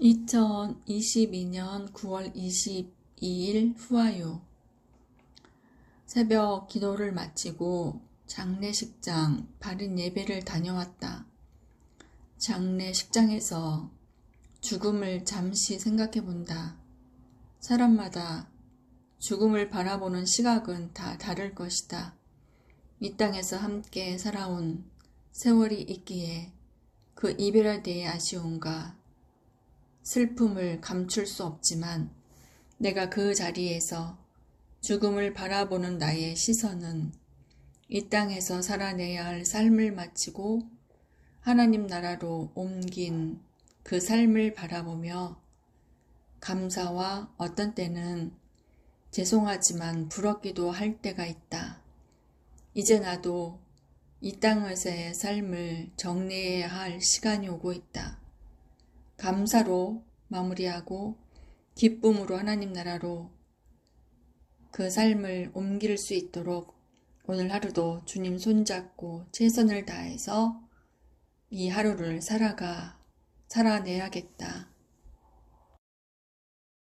2022년 9월 22일 후아유 새벽 기도를 마치고 장례식장 바른 예배를 다녀왔다. 장례식장에서 죽음을 잠시 생각해 본다. 사람마다 죽음을 바라보는 시각은 다 다를 것이다. 이 땅에서 함께 살아온 세월이 있기에 그 이별에 대해 아쉬움과 슬픔을 감출 수 없지만 내가 그 자리에서 죽음을 바라보는 나의 시선은 이 땅에서 살아내야 할 삶을 마치고 하나님 나라로 옮긴 그 삶을 바라보며 감사와 어떤 때는 죄송하지만 부럽기도 할 때가 있다. 이제 나도 이 땅에서의 삶을 정리해야 할 시간이 오고 있다. 감사로 마무리하고 기쁨으로 하나님 나라로 그 삶을 옮길 수 있도록 오늘 하루도 주님 손잡고 최선을 다해서 이 하루를 살아가, 살아내야겠다.